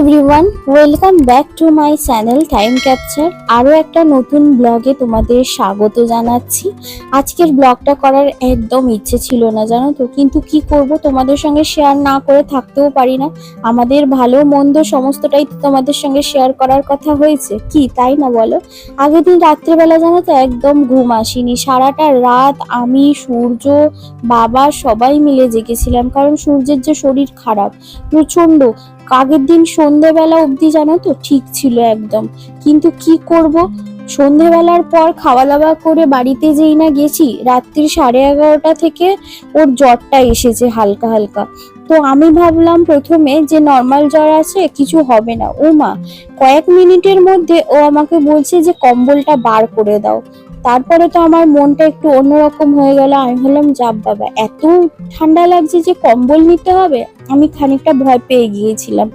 Everyone welcome back to my channel time capture আরও একটা নতুন ব্লগে তোমাদের স্বাগত জানাচ্ছি। আজকের ব্লগটা করার একদম ইচ্ছে ছিল না, জানো তো? কিন্তু কি করব তোমাদের সঙ্গে শেয়ার না করে থাকতেও পারি না। আমাদের ভালো, মন্দ সমস্তটাই তোমাদের সঙ্গে শেয়ার করার কথা হয়েছে। কি, তাই না বলো? আগের দিন রাত্রেবেলা জানো তো একদম ঘুম আসেনি। সারাটা রাত আমি, সূর্য, বাবা সবাই মিলে জেগেছিলাম। কারণ সূর্যের যে শরীর খারাপ প্রচণ্ড আগের দিন সন্ধেবেলা অবধি জানো তো ঠিক ছিল একদম। কিন্তু কি করব? সন্ধেবেলার পর খাওয়া দাওয়া করে বাড়িতে যেই না গেছি রাত্রি সাড়ে এগারোটা থেকে ওর জ্বরটা এসেছে হালকা হালকা। তো আমি ভাবলাম প্রথমে যে নর্মাল জ্বর আছে কিছু হবে না। ও মা কয়েক মিনিটের মধ্যে ও আমাকে বলছে যে কম্বলটা বার করে দাও। তারপরে তো আমার মনটা একটু অন্যরকম হয়ে গেল। আমি ভাবলাম যাব বাবা, এত ঠান্ডা লাগছে যে কম্বল নিতে হবে? আমি খানিকটা ভয় পেয়ে গিয়েছিলাম।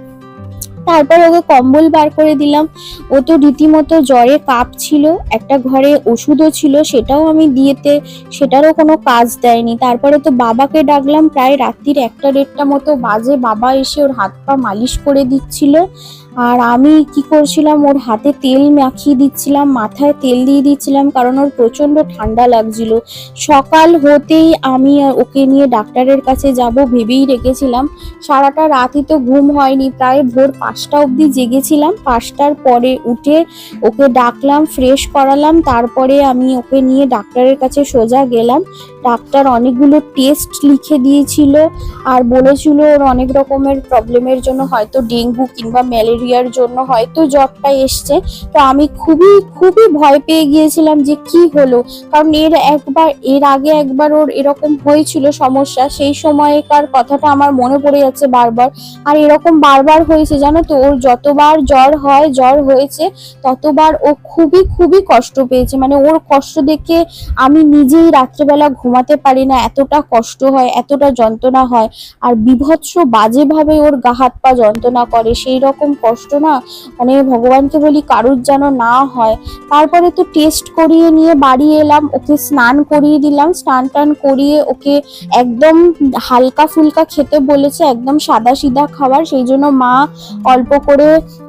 তারপর ওকে কম্বল বার করে দিলাম। ও তো রীতিমতো জ্বরে কাপ ছিল একটা ঘরে ওষুধও ছিল, সেটাও আমি দিয়েতে, সেটারও কোনো কাজ দেয়নি। তারপরে তো বাবাকে ডাকলাম, প্রায় রাত্রির একটা দেড়টা মতো বাজে। বাবা এসে ওর হাত পা মালিশ করে দিচ্ছিল। আর আমি কি করছিলাম? ওর হাতে তেল মাখিয়ে দিচ্ছিলাম, মাথায় তেল দিয়ে দিচ্ছিলাম কারণ ওর প্রচণ্ড ঠান্ডা লাগছিল। সকাল হতেই আমি ওকে নিয়ে ডাক্তারের কাছে যাব ভেবেই রেখেছিলাম। সারাটা রাতই তো ঘুম হয়নি, প্রায় ভোর পাঁচটা অবধি জেগেছিলাম। পাঁচটার পরে উঠে ওকে ডাকলাম ফ্রেশ করালাম, তারপরে আমি ওকে নিয়ে ডাক্তারের কাছে সোজা গেলাম। ডাক্তার অনেকগুলো টেস্ট লিখে দিয়েছিল আর বলেছিল ওর অনেক রকমের প্রবলেমের জন্য হয়তো ডেঙ্গু কিংবা ম্যালেরিয়ার জন্য হয়তো জ্বরটা এসছে। তো আমি খুবই খুবই ভয় পেয়ে গিয়েছিলাম যে কি হলো। কারণ এর একবার, এর আগে একবার ওর এরকম হয়েছিল সমস্যা, সেই সময়কার কথাটা আমার মনে পড়ে যাচ্ছে বারবার। আর এরকম বারবার হয়েছে, জানো তো, ওর যতবার জ্বর হয়, জ্বর হয়েছে, ততবার ও খুবই খুবই কষ্ট পেয়েছে। মানে ওর কষ্ট দেখে আমি নিজেই রাত্রেবেলা ঘুমাতে পারি না, এতটা কষ্ট হয়, এতটা যন্ত্রণা হয়। আর বিভৎস বাজেভাবে ওর গা হাত পা যন্ত্রণা করে সেই রকম কষ্ট না? মানে ভগবানকে বলি কারুর যেন না হয়। তারপরে তো টেস্ট করিয়ে নিয়ে বাড়ি এলাম, ওকে স্নান করিয়ে দিলাম, স্নান টান করিয়ে ওকে একদম হালকা ফুলকা খেতে বলেছে, একদম সাদা সিধা খাবার, সেই জন্য মা অল্প করে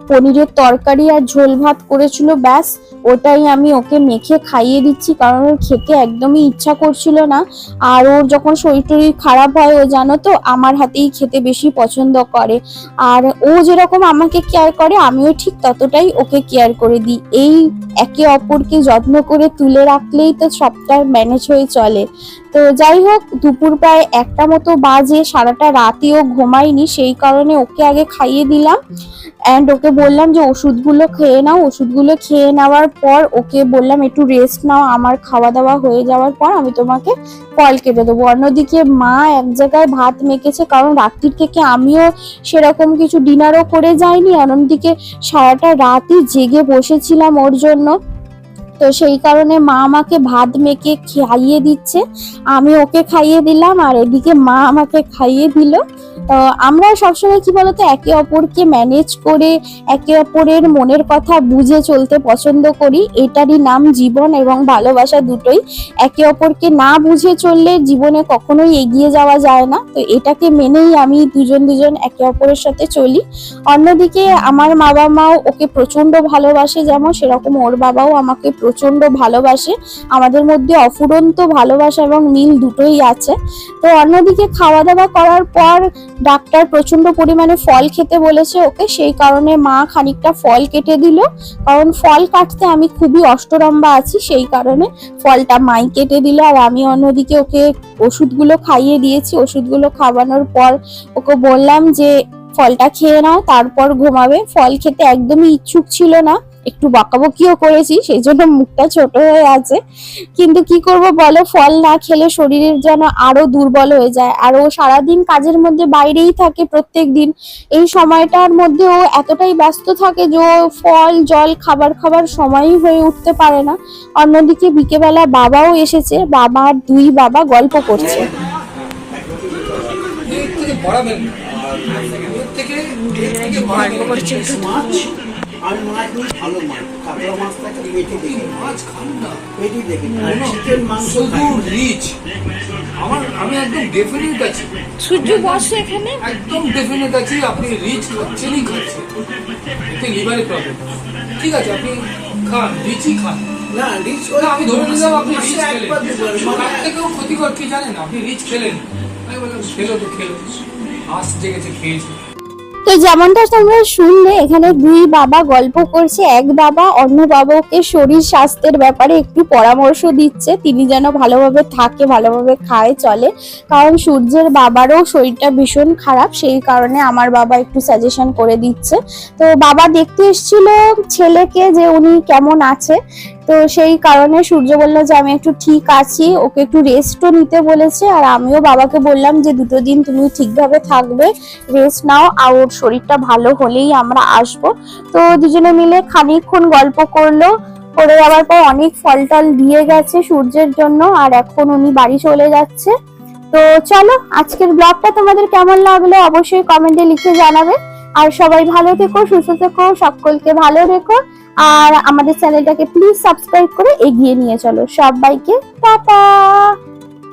পনিরের তরকারি আর ঝোল ভাত করেছিল, ব্যাস। ওটাই আমি ওকে মেখে খাইয়ে দিচ্ছি, কারণ ওর খেতে একদমই ইচ্ছা করছিল না। আর ওর যখন শরীর টরীর খারাপ হয়, ও জানো তো, আমার হাতেই খেতে বেশি পছন্দ করে। আর ও যেরকম আমাকে কেয়ার করে, আমিও ঠিক ততটাই ওকে কেয়ার করে দিই। এই একে অপরকে যত্ন করে তুলে রাখলেই তো সবটা ম্যানেজ হয়ে চলে। তো যাই হোক, দুপুর প্রায় একটা মতো বাজে, সারাটা রাতেও ঘুমাইনি, সেই কারণে ওকে আগে খাইয়ে দিলাম। অ্যান্ড ওকে বললাম যে, ওষুধগুলো খেয়ে নাও। ওষুধগুলো খেয়ে নেওয়ার পর ওকে বললাম, একটু রেস্ট নাও, আমার খাওয়া দাওয়া হয়ে যাওয়ার পর আমি তোমাকে কল কেটে দেবো। অন্যদিকে মা এক জায়গায় ভাত মেখেছে, কারণ রাত্রির থেকে আমিও সেরকম কিছু ডিনারও করে যাইনি। অন্যদিকে সারাটা রাতই জেগে বসেছিলাম ওর জন্য। তো সেই কারণে মা আমাকে ভাত মেখে খাইয়ে দিচ্ছে। আমি ওকে খাইয়ে দিলাম আর এদিকে মা আমাকে খাইয়ে দিল। আমরা সবসময় কি বলতো, একে অপরকে ম্যানেজ করে, একে অপরের মনের কথা বুঝে চলতে পছন্দ করি। এটারই নাম জীবন এবং ভালোবাসা দুটোই। একে অপরকে না বুঝে চললে জীবনে কখনোই এগিয়ে যাওয়া যায় না। তো এটাকে মেনেই আমি দুজন দুজন একে অপরের সাথে চলি। অন্যদিকে আমার বাবা মাও ওকে প্রচণ্ড ভালোবাসে, যেমন সেরকম ওর বাবাও আমাকে প্রচণ্ড ভালোবাসে। আমাদের মধ্যে অফুরন্ত ভালোবাসা এবং মিল দুটোই আছে। তো অন্যদিকে খাওয়া দাওয়া করার পর ডাক্তার প্রচণ্ড পরিমাণে ফল খেতে বলেছে ওকে, সেই কারণে মা খানিকটা ফল কেটে দিল। কারণ ফল কাটতে আমি খুবই অষ্টরম্বা আছি, সেই কারণে ফলটা মাই কেটে দিল। আর আমি অন্যদিকে ওকে ওষুধগুলো খাইয়ে দিয়েছি। ওষুধগুলো খাওয়ানোর পর ওকে বললাম যে, ফলটা খেয়ে নাও, তারপর ঘুমাবে। ফল খেতে একদমই ইচ্ছুক ছিল না। একটু বকাবকিও করেছি সেই জন্য মুখটা ছোট হয়ে আছে। কিন্তু কি করব বলো ফল না খেলে শরীরের যেন আরও দুর্বল হয়ে যায়। আর ও সারাদিন কাজের মধ্যে বাইরেই থাকে প্রত্যেক দিন এই সময়টার মধ্যে ও এতটাই ব্যস্ত থাকে যে ও ফল জল খাবার খাবার সময়ই হয়ে উঠতে পারে না। অন্যদিকে বিকেবেলা বাবাও এসেছে বাবা আর দুই বাবা গল্প করছে। থেকে আমি মাছ নিই ভালো মাছ কাতলা মাছটাকে পেটে দেখি। মাছ খান না? পেটে দেখি। চিকেন মাংস শুধু রিচ। আমার আমি একদম ডেফিনেট আছি। সূর্য বসে এখানে? একদম ডেফিনেট আছি আপনি রিচ খাচ্ছেনই খাচ্ছেন। এতে লিভারে প্রবলেম ঠিক আছে আপনি খান রিচই খান। না রিচ আমি ধরে নিলাম আপনি রিচ খেলেন। মানে তার থেকেও ক্ষতিকর কি জানেন? আপনি রিচ খেলেন। আমি বললাম খেলো তো খেলো। আস জেগেছে খেয়েছে। তো যেমনটা তোমরা শুনলে, এখানে দুই বাবা গল্প করছে। এক বাবা অন্য বাবাকে শরীর স্বাস্থ্যের ব্যাপারে একটু পরামর্শ দিচ্ছে। তিনি যেন ভালোভাবে থাকে, ভালোভাবে খায়, চলে। কারণ সূর্যের বাবারও শরীরটা ভীষণ খারাপ, সেই কারণে আমার বাবা একটু সাজেশন করে দিচ্ছে। তো বাবা দেখতে এসেছিল ছেলেকে যে উনি কেমন আছে। তো সেই কারণে সূর্য বলল যে, আমি একটু ঠিক আছি, ওকে একটু রেস্টও নিতে বলেছে, আর আমিও বাবাকে বললাম যে, দুটো দিন তুমি ঠিকভাবে থাকবে রেস্ট নাও, আর ওর শরীরটা ভালো হলেই আমরা আসব। তো দুজনে মিলে খানিকক্ষণ গল্প করল, করে যাওয়ার পর অনেক ফল টল দিয়ে গেছে সূর্যের জন্য, আর এখন উনি বাড়ি চলে যাচ্ছে। তো চলো, আজকের ব্লগটা তোমাদের কেমন লাগল অবশ্যই কমেন্টে লিখে জানাবে। আর সবাই ভালো থেকো, সুস্থ থেকো, সকলকে ভালো রেখো। আর আমাদের চ্যানেলটাকে প্লিজ সাবস্ক্রাইব করে এগিয়ে নিয়ে চলো। সবাইকে টাটা।